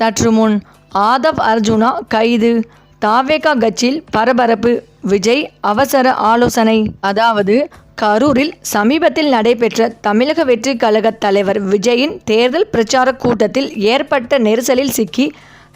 சற்று முன் ஆதவ் அர்ஜுனா கைது. தாவேகா கட்சியில் பரபரப்பு விஜய் அவசர ஆலோசனை. அதாவது கரூரில் சமீபத்தில் நடைபெற்ற தமிழக வெற்றி கழக தலைவர் விஜயின் தேர்தல் பிரச்சார கூட்டத்தில் ஏற்பட்ட நெரிசலில் சிக்கி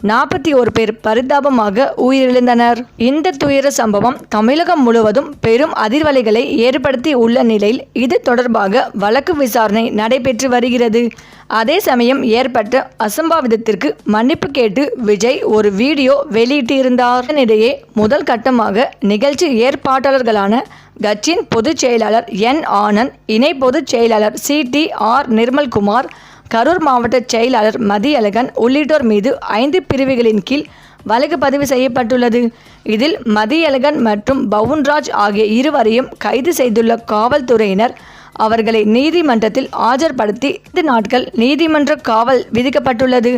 நாற்பத்தி ஒரு பேர் பரிதாபமாக உயிரிழந்தனர். இந்த துயர சம்பவம் தமிழகம் முழுவதும் பெரும் அதிர்வலைகளை ஏற்படுத்தி உள்ள நிலையில் இது தொடர்பாக வழக்கு விசாரணை நடைபெற்று வருகிறது. அதே சமயம் ஏற்பட்ட அசம்பாவிதத்திற்கு மன்னிப்பு கேட்டு விஜய் ஒரு வீடியோ வெளியிட்டிருந்தார். இதனிடையே முதல் கட்டமாக நிகழ்ச்சி ஏற்பாட்டாளர்களான கட்சியின் பொதுச் செயலாளர் என் ஆனந்த் இணை பொதுச் செயலாளர் C D R Nirmalkumar Karur மாவட்ட செயலாளர் மதியழகன் உள்ளிட்டோர் மீது ஐந்து பிரிவுகளின் கீழ் வழக்கு பதிவு செய்யப்பட்டுள்ளது. இதில் மதியழகன் மற்றும் பவுன்ராஜ் ஆகிய இருவரையும் கைது செய்துள்ள காவல்துறையினர் அவர்களை நீதிமன்றத்தில் ஆஜர்படுத்தி ஐந்து நாட்கள் நீதிமன்ற காவல் விதிக்கப்பட்டுள்ளது.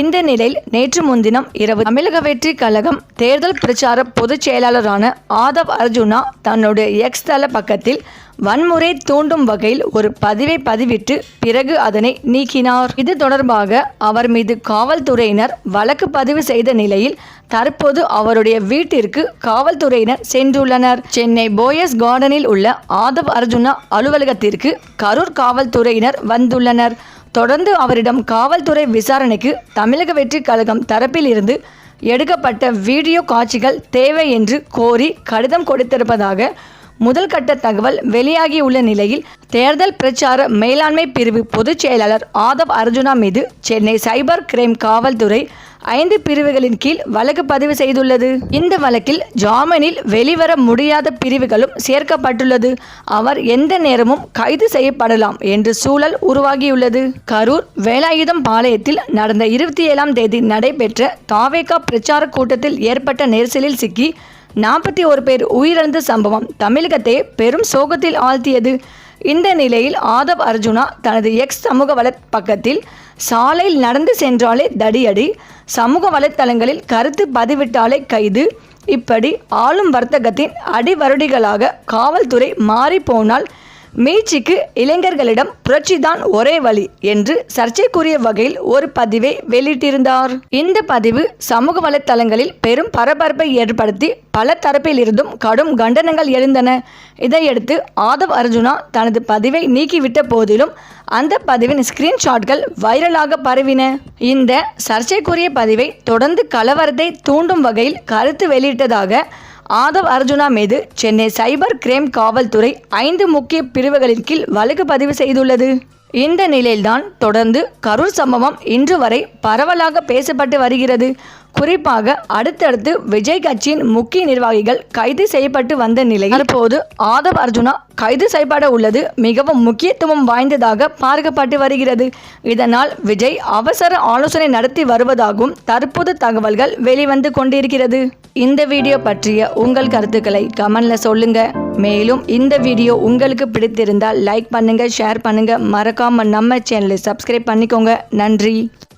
இந்த நிலையில் நேற்று முன்தினம் இரவு தமிழக வெற்றி கழகம் தேர்தல் பிரச்சார பொதுச் செயலாளரான ஆதவ் அர்ஜுனா தன்னுடைய எக்ஸ் தள பக்கத்தில் வன்முறை தூண்டும் வகையில் ஒரு பதிவை பதிவிட்டு பிறகு அதனை நீக்கினார். இது தொடர்பாக அவர் மீது காவல்துறையினர் வழக்கு பதிவு செய்த நிலையில் தற்போது அவருடைய வீட்டிற்கு காவல்துறையினர் சென்றுள்ளனர். சென்னை போயஸ் கார்டனில் உள்ள ஆதவ் அர்ஜுனா அலுவலகத்திற்கு கரூர் காவல்துறையினர் வந்துள்ளனர். தொடர்ந்து அவரிடம் காவல்துறை விசாரணைக்கு தமிழக வெற்றி கழகம் தரப்பில் இருந்து எடுக்கப்பட்ட வீடியோ காட்சிகள் தேவை என்று கோரி கடிதம் கொடுத்திருப்பதாக முதல் கட்ட தகவல் வெளியாகியுள்ள நிலையில் தேர்தல் பிரச்சார மேலாண்மை பிரிவு பொதுச் செயலாளர் ஆதவ் அர்ஜுனா மீது சென்னை சைபர் கிரைம் காவல்துறை ஐந்து பிரிவுகளின் கீழ் வழக்கு பதிவு செய்துள்ளது. இந்த வழக்கில் ஜாமீனில் வெளிவர முடியாத பிரிவுகளும் சேர்க்கப்பட்டுள்ளது. அவர் எந்த நேரமும் கைது செய்யப்படலாம் என்று சூழல் உருவாகியுள்ளது. கரூர் வேலாயுதம் பாளையத்தில் நடந்த இருபத்தி ஏழாம் தேதி நடைபெற்ற தாவேகா பிரச்சார கூட்டத்தில் ஏற்பட்ட நெரிசலில் சிக்கி நாற்பத்தி ஒரு பேர் உயிரிழந்த சம்பவம் தமிழகத்தை பெரும் சோகத்தில் ஆழ்த்தியது. இந்த நிலையில் ஆதவ் அர்ஜுனா தனது எக்ஸ் சமூக வலை பக்கத்தில் சாலையில் நடந்து சென்றாலே தடியடி. சமூக வலைத்தளங்களில் கருத்து பதிவிட்டாலே கைது. இப்படி ஆளும் வர்த்தகத்தின் அடிவருடிகளாக காவல்துறை மாறிப்போனால் போனால் மீட்சிக்கு இளைஞர்களிடம் புரட்சிதான் ஒரே வழி என்று சர்ச்சைக்குரிய வகையில் ஒரு பதிவை வெளியிட்டிருந்தார். இந்த பதிவு சமூக வலைத்தளங்களில் பெரும் பரபரப்பை ஏற்படுத்தி பல தரப்பிலிருந்தும் கடும் கண்டனங்கள் எழுந்தன. இதையடுத்து ஆதவ் அர்ஜுனா தனது பதிவை நீக்கிவிட்ட போதிலும் அந்த பதிவின் ஸ்கிரீன்ஷாட்கள் வைரலாக பரவின. இந்த சர்ச்சைக்குரிய பதிவை தொடர்ந்து கலவரத்தை தூண்டும் வகையில் கருத்து வெளியிட்டதாக ஆதவ் அர்ஜுனா மீது சென்னை சைபர் கிரைம் காவல்துறை ஐந்து முக்கிய பிரிவுகளின் கீழ் வழக்கு பதிவு செய்துள்ளது. இந்த நிலையில்தான் தொடர்ந்து கரூர் சம்பவம் இன்று வரை பரவலாக பேசப்பட்டு வருகிறது. குறிப்பாக அடுத்தடுத்து விஜய் கட்சியின் முக்கிய நிர்வாகிகள் கைது செய்யப்பட்டு வந்த நிலையில் தற்போது ஆதவ் அர்ஜுனா கைது செய்யப்பட உள்ளது. மிகவும் முக்கியத்துவம் வாய்ந்ததாக பார்க்கப்பட்டு வருகிறது. இதனால் விஜய் அவசர ஆலோசனை நடத்தி வருவதாகவும் தற்போது தகவல்கள் வெளிவந்து கொண்டிருக்கிறது. இந்த வீடியோ பற்றிய உங்கள் கருத்துக்களை கமெண்ட்ல சொல்லுங்க. மேலும் இந்த வீடியோ உங்களுக்கு பிடித்திருந்தால் லைக் பண்ணுங்க ஷேர் பண்ணுங்க. மறக்காம நம்ம சேனலை சப்ஸ்கிரைப் பண்ணிக்கோங்க. நன்றி.